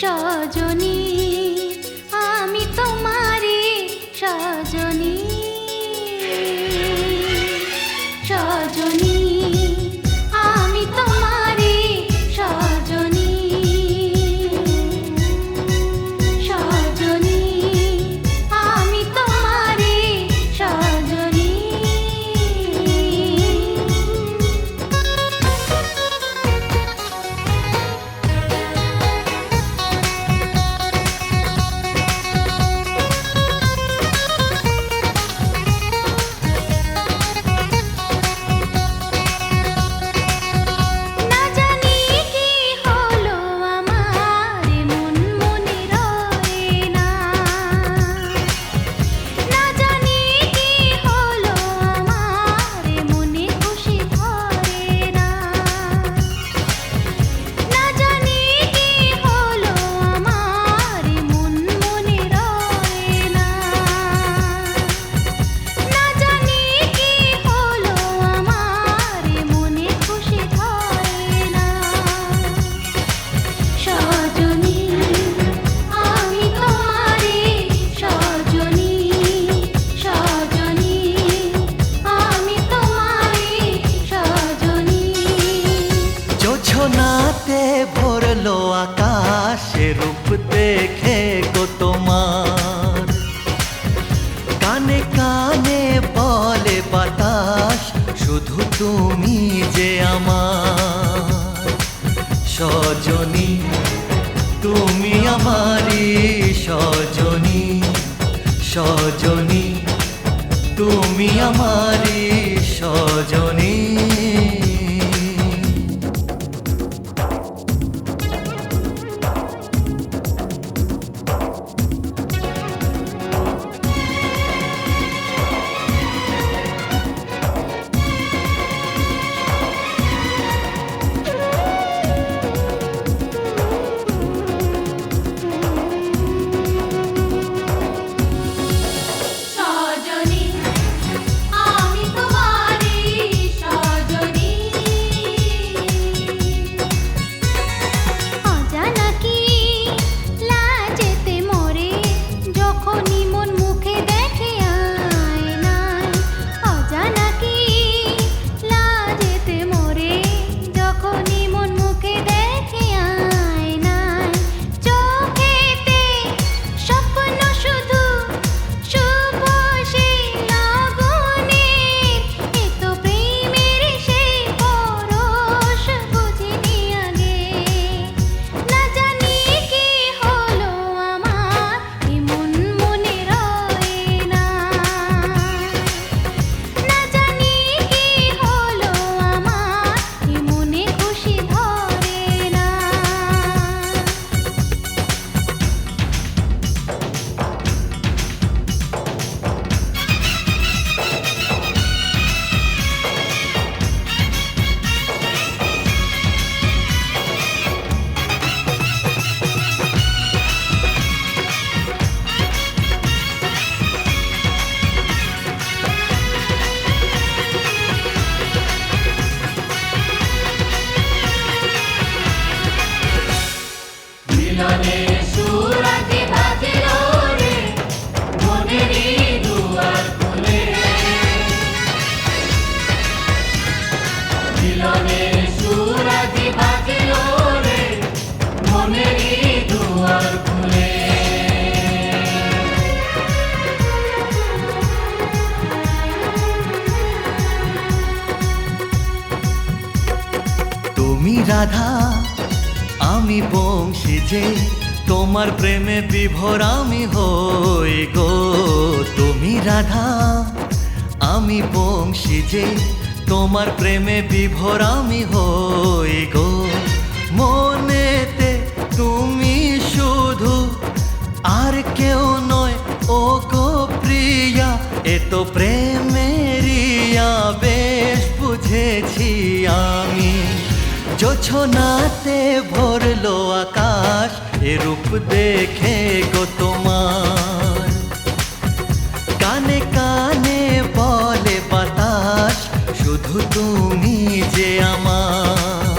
সজনী। হলো আকাশে রূপ দেখে গো তোমার। কানে কানে বলে বাতাস, শুধু তুমি যে আমার। সজনী, তুমি আমারি সজনী। সজনী, তুমি আমারি রাধা, আমি বংশী যে, তোমার প্রেমে বিভোর আমি হই গো। তুমি রাধা, আমি বংশী যে, তোমার প্রেমে বিভোর আমি হই গো। জোছনাতে ভরলো আকাশ, এ দেখে গো তোমার। কানে কানে বলে বাতাস, শুধু তুমি যে আমার।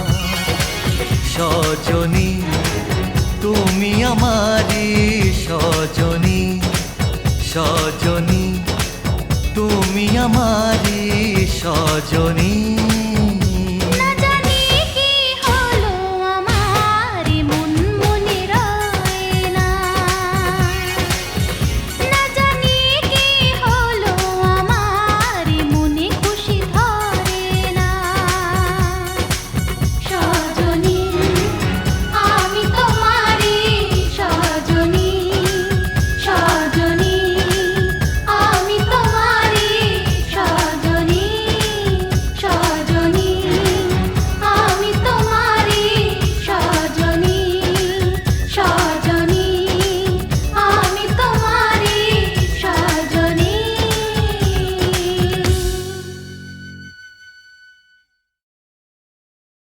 সজনী, তুমি আমারই সজনী। সজনী, তুমি আমারই সজনী।